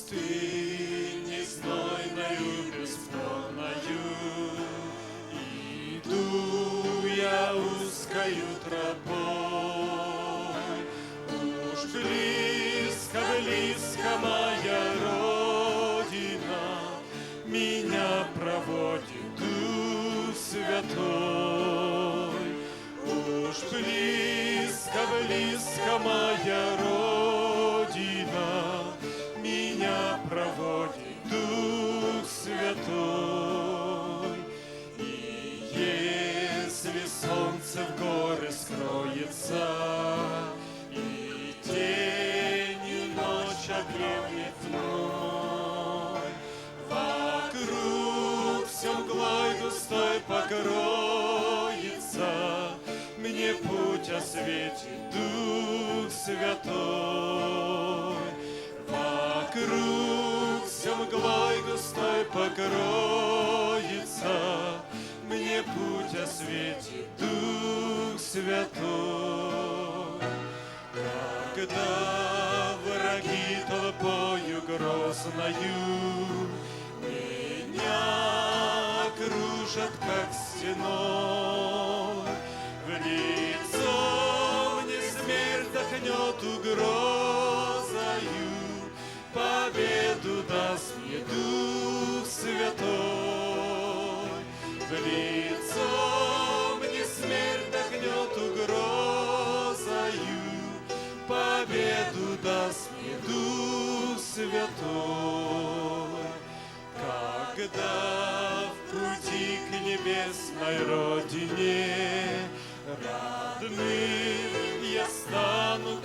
пустыне знойною, бесплодною. Иду я узкою тропой, уж близко, близко моя Родина меня проводит Дух Святой. Путь осветит Дух Святой. Вокруг все мглой густой покроется, Мне путь осветит Дух Святой. Когда враги толпою грозною Меня кружат, как стеной,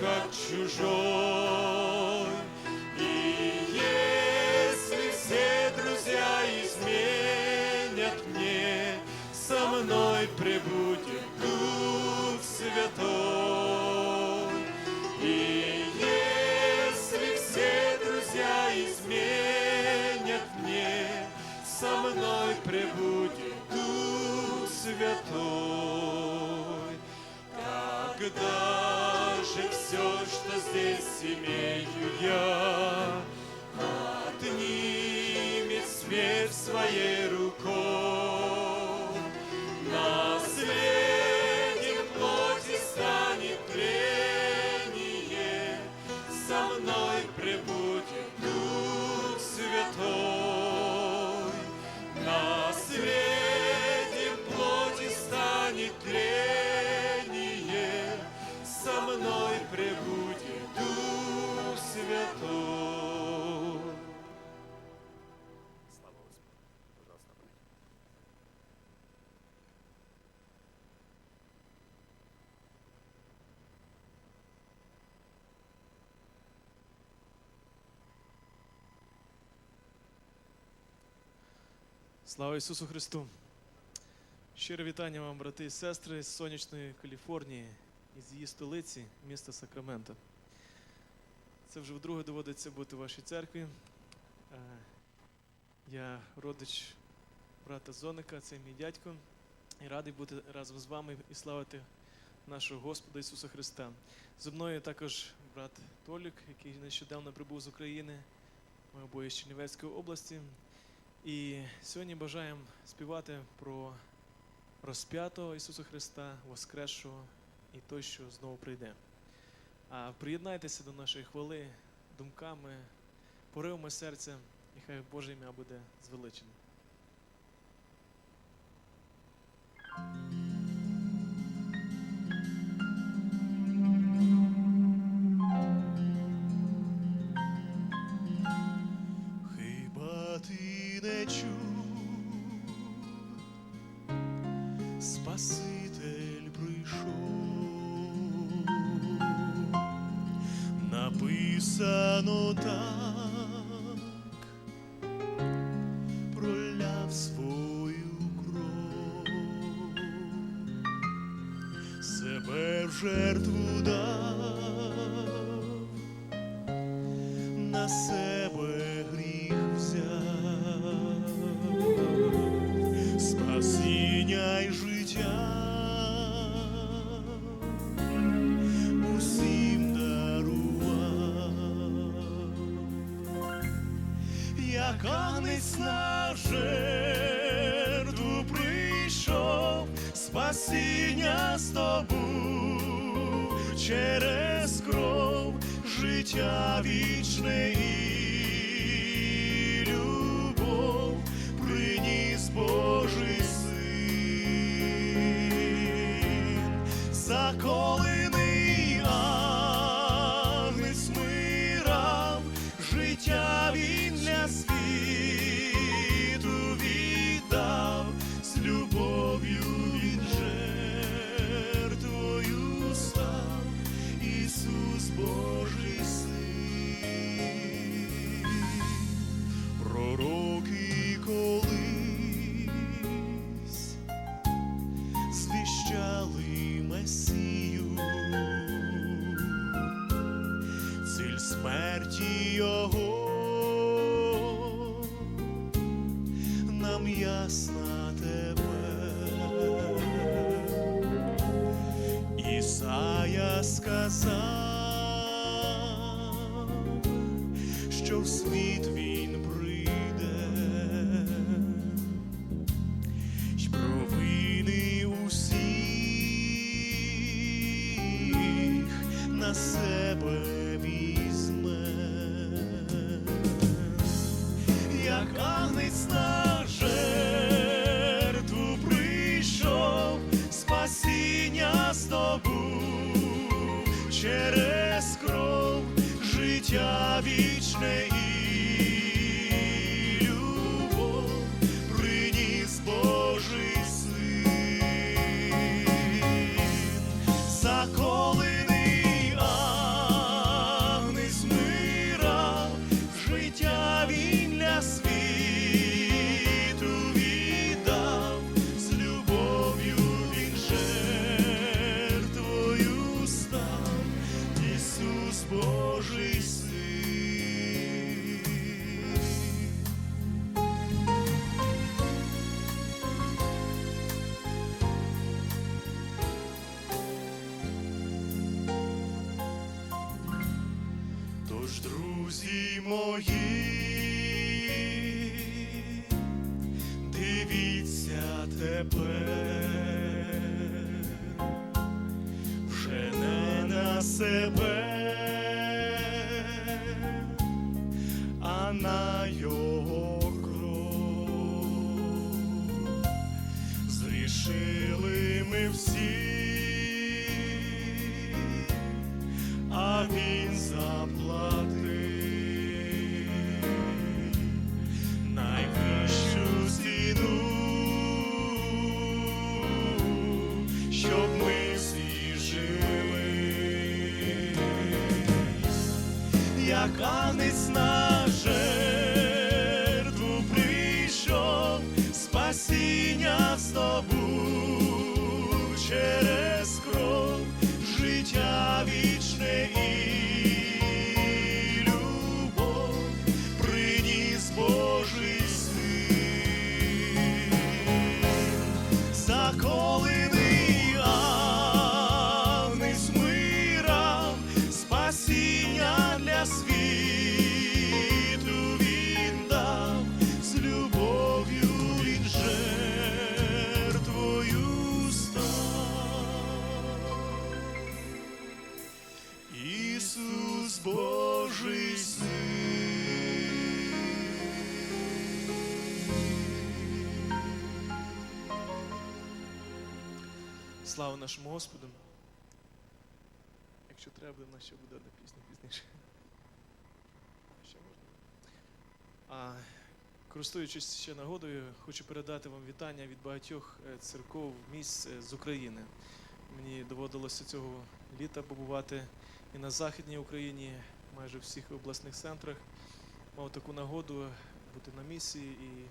как чужой. И если все друзья изменят мне, Со мной пребудет Дух Святой. И если все друзья изменят мне, Со мной пребудет Дух Святой. Когда что здесь имею я, Отнимет смерть своей рукой, Слава Ісусу Христу! Щире вітання вам, брати і сестри з сонячної Каліфорнії, із її столиці, міста Сакраменто. Це вже вдруге доводиться бути в вашій церкві. Е, Я родич брата Зоника, це мій дядько, і радий бути разом з вами і славити нашого Господа Ісуса Христа. Зі мною також брат Толік, який нещодавно прибув з України. Ми обоє з Чернівецької області. І сьогодні бажаємо співати про розп'ятого Ісуса Христа, Воскресшого і той, що знову прийде. Приєднайтеся до нашої хвали думками, поривами серця, і хай Боже ім'я буде звеличене. Жертву дав, на себе гріх взяв, спасіння й життя. Усім дарував, агнець на жертву прийшов, спасіння здобув через кров життя вічне і любов приніс Божий син, заколений сказав, що в світ через кров життя вічне і Ісус Божий син. Він заплатив найвищу ціну, щоб ми всі жили, як агнець на жертву прийшов, спасіння здобув через кров життя вічне Слава нашому Господу. Якщо треба, в нас ще буде одна пісня пізніше. Ще можна? А, користуючись ще нагодою, хочу передати вам вітання від багатьох е, церков місць е, з України. Мені доводилося цього літа побувати і на Західній Україні, майже в всіх обласних центрах. Мав таку нагоду бути на місії і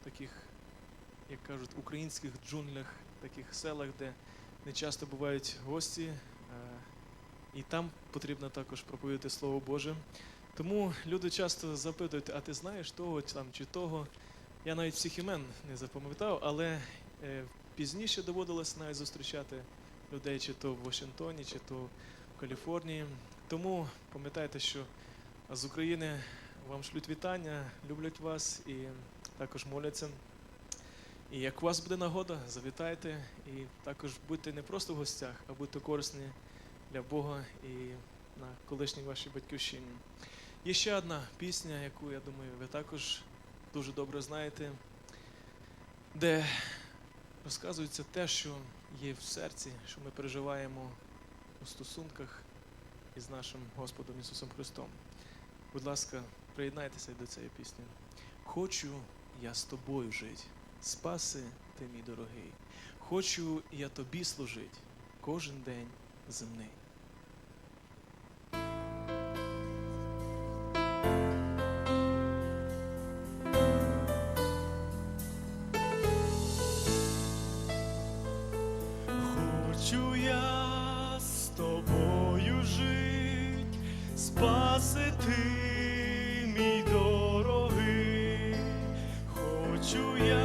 в таких, як кажуть, українських джунглях, таких селах, де не часто бувають гості, е, і там потрібно також проповідати Слово Боже. Тому люди часто запитують, а ти знаєш того там, чи того. Я навіть всіх імен не запам'ятав, але е, пізніше доводилось навіть зустрічати людей, чи то в Вашингтоні, чи то в Каліфорнії. Тому пам'ятайте, що з України вам шлють вітання, люблять вас і також моляться. І як у вас буде нагода, завітайте і також будьте не просто в гостях, а будьте корисні для Бога і на колишній вашій батьківщині. Є ще одна пісня, яку я думаю, ви також дуже добре знаєте, де розказується те, що є в серці, що ми переживаємо у стосунках із нашим Господом Ісусом Христом. Будь ласка, приєднайтеся до цієї пісні. Хочу я з тобою жить, спаси ти мій дорогий. Хочу я тобі служить кожен день земний. Хочу я з тобою жить, спасити мій дорогий, хочу я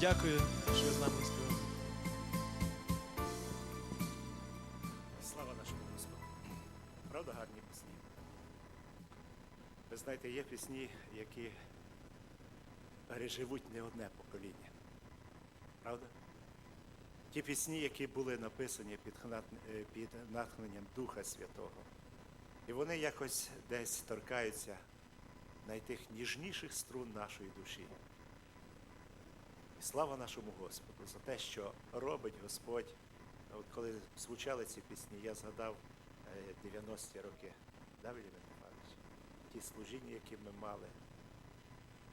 Дякую, що ви з нами співали. Слава нашому Господу. Правда, гарні пісні. Ви знаєте, є пісні, які переживуть не одне покоління. Правда? Ті пісні, які були написані під, е, натхненням Духа Святого. І вони якось десь торкаються найтих ніжніших струн нашої душі. І слава нашому Господу за те, що робить Господь. От коли звучали ці пісні, я згадав е, 90-ті роки. Да, Вілій? Ті служіння, які ми мали,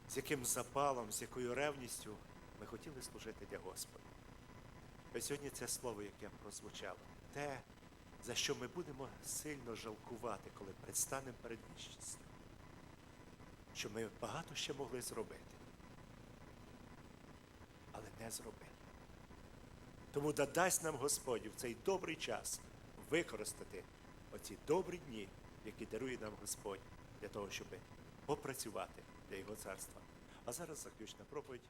з яким запалом, з якою ревністю ми хотіли служити для Господа. І сьогодні це слово, яке прозвучало, те, за що ми будемо сильно жалкувати, коли предстанемо перед вічністю. Що ми багато ще могли зробити, не зробили. Тому дасть нам Господь в цей добрий час використати оці добрі дні, які дарує нам Господь, для того, щоб попрацювати для Його царства. А зараз заключна проповідь